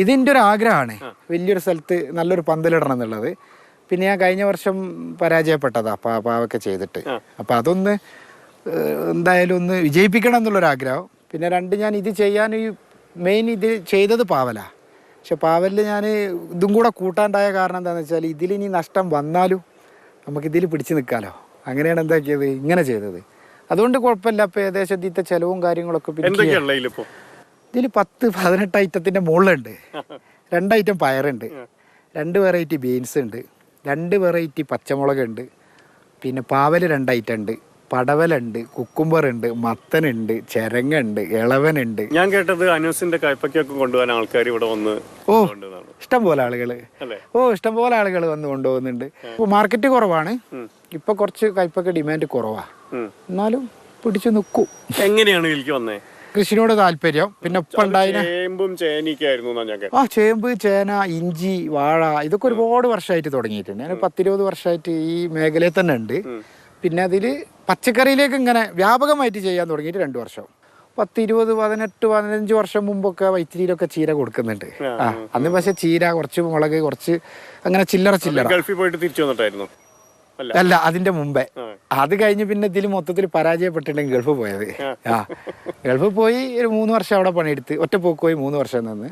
ഇതിന്റെ ഒരു ആഗ്രഹമാണ് വലിയൊരു സ്ഥലത്ത് നല്ലൊരു പന്തലിടണം എന്നുള്ളത്. പിന്നെ ഞാൻ കഴിഞ്ഞ വർഷം പരാജയപ്പെട്ടതാ പാവൊക്കെ ചെയ്തിട്ട്. അപ്പം അതൊന്ന് എന്തായാലും ഒന്ന് വിജയിപ്പിക്കണം എന്നുള്ളൊരു ആഗ്രഹം പിന്നെ രണ്ട് ഞാൻ ഇത് ചെയ്യാൻ ഈ മെയിൻ ഇത് ചെയ്തത് പാവലാ. പക്ഷെ പാവലിൽ ഞാൻ ഇതും കൂടെ കൂട്ടാണ്ടായ കാരണം എന്താണെന്ന് വെച്ചാൽ ഇതിലിനി നഷ്ടം വന്നാലും നമുക്കിതിൽ പിടിച്ചു നിൽക്കാമല്ലോ അങ്ങനെയാണ് എന്താക്കിയത് ഇങ്ങനെ ചെയ്തത്. അതുകൊണ്ട് കുഴപ്പമില്ല അപ്പോൾ ഏകദേശം ഇതിത്തെ ചിലവും കാര്യങ്ങളൊക്കെ പിന്നെ ഇതിൽ പത്ത് പതിനെട്ട് ഐറ്റത്തിന്റെ മുകളിലുണ്ട്. രണ്ട് ഐറ്റം പയറുണ്ട്. രണ്ട് വെറൈറ്റി ബീൻസ് ഉണ്ട്. രണ്ട് വെറൈറ്റി പച്ചമുളക് ഉണ്ട് പിന്നെ പാവൽ രണ്ട് ഐറ്റം ഉണ്ട്. പടവലുണ്ട് കുക്കുംബർ ഉണ്ട് മത്തനുണ്ട് ചെരങ്ങുണ്ട് ഇളവനുണ്ട്. ഞാൻ കേട്ടത് അനൂസിന്റെ കൈപ്പക്കൊക്കെ കൊണ്ടുപോകാൻ ആൾക്കാർ ഇവിടെ വന്ന് ഓ ഇഷ്ടം പോലെ ആളുകൾ ഓ ഇഷ്ടം പോലെ ആളുകൾ വന്ന് കൊണ്ടുപോകുന്നുണ്ട്. ഇപ്പോൾ മാർക്കറ്റ് കുറവാണ്. ഇപ്പൊ കുറച്ച് കൈപ്പക്ക ഡിമാൻഡ് കുറവാ. എന്നാലും പിടിച്ചു നിൽക്കും. എങ്ങനെയാണ് ഇതിലേക്ക് വന്നേ? കൃഷിനോട് താല്പര്യം. പിന്നെ ചേമ്പും ആ ചേമ്പ് ചേന ഇഞ്ചി വാഴ ഇതൊക്കെ ഒരുപാട് വർഷമായിട്ട് തുടങ്ങിയിട്ടുണ്ട്. ഞാൻ പത്തിരുപത് വർഷമായിട്ട് ഈ മേഖലയിൽ തന്നെ ഉണ്ട്. പിന്നെ അതിൽ പച്ചക്കറിയിലേക്ക് ഇങ്ങനെ വ്യാപകമായിട്ട് ചെയ്യാൻ തുടങ്ങിയിട്ട് രണ്ട് വർഷം. പത്തിരുപത് പതിനെട്ട് പതിനഞ്ച് വർഷം മുമ്പൊക്കെ വൈത്തിരിയിലൊക്കെ ചീര കൊടുക്കുന്നുണ്ട്. ആ അന്ന് പക്ഷെ ചീര കുറച്ച് മുളക് കുറച്ച് അങ്ങനെ ചില്ലറ ചില്ലറ. ഗൾഫിൽ പോയിട്ട് തിരിച്ചു വന്നിട്ടായിരുന്നു. അല്ല. അതിന്റെ മുമ്പേ. അത് കഴിഞ്ഞ് പിന്നെ ഇതിൽ മൊത്തത്തിൽ പരാജയപ്പെട്ടിട്ടുണ്ടെങ്കിൽ ഗൾഫ് പോയത്. ആ. ഗൾഫ് പോയി ഒരു മൂന്ന് വർഷം അവിടെ പണിയെടുത്ത് ഒറ്റ പോക്ക് പോയി മൂന്ന് വർഷം നിന്ന്.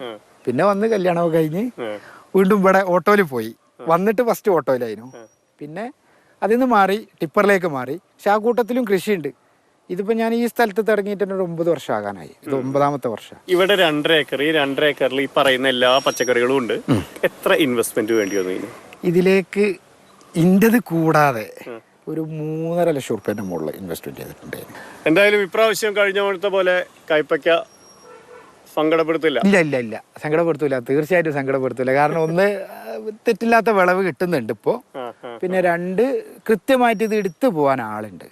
പിന്നെ വന്ന് കല്യാണമൊക്കെ കഴിഞ്ഞ് വീണ്ടും ഇവിടെ ഓട്ടോയിൽ പോയി. വന്നിട്ട് ഫസ്റ്റ് ഓട്ടോയിലായിരുന്നു. പിന്നെ അതിൽ നിന്ന് മാറി ടിപ്പറിലേക്ക് മാറി. പക്ഷെ ആ കൂട്ടത്തിലും കൃഷിയുണ്ട്. ഇതിപ്പോൾ ഞാൻ ഈ സ്ഥലത്ത് തുടങ്ങിയിട്ട് ഒരു ഒമ്പത് വർഷം ആകാനായി. ഇത് ഒമ്പതാമത്തെ വർഷം. ഇവിടെ രണ്ടര ഏക്കർ ഈ രണ്ടര ഏക്കറിൽ ഈ പറയുന്ന എല്ലാ പച്ചക്കറികളും ഉണ്ട്. എത്ര ഇൻവെസ്റ്റ്മെന്റ് വേണ്ടി വന്നു ഇതിലേക്ക് ഇന്റത് കൂടാതെ ഒരു മൂന്നര ലക്ഷം റുപ്യന്റെ മുകളിൽ ഇൻവെസ്റ്റ്മെന്റ് ചെയ്തിട്ടുണ്ട്. എന്തായാലും ഇപ്രാവശ്യം കഴിഞ്ഞ പോലത്തെ പോലെ കൈപ്പയ്ക്ക സങ്കടപ്പെടുത്തില്ല. ഇല്ല ഇല്ല ഇല്ല. സങ്കടപ്പെടുത്തൂല തീർച്ചയായിട്ടും സങ്കടപ്പെടുത്തൂല കാരണം ഒന്ന് തെറ്റില്ലാത്ത വിളവ് കിട്ടുന്നുണ്ട് ഇപ്പോൾ ആ. പിന്നെ രണ്ട് കൃത്യമായിട്ട് ഇത് എടുത്തു പോകാൻ ആളുണ്ട്.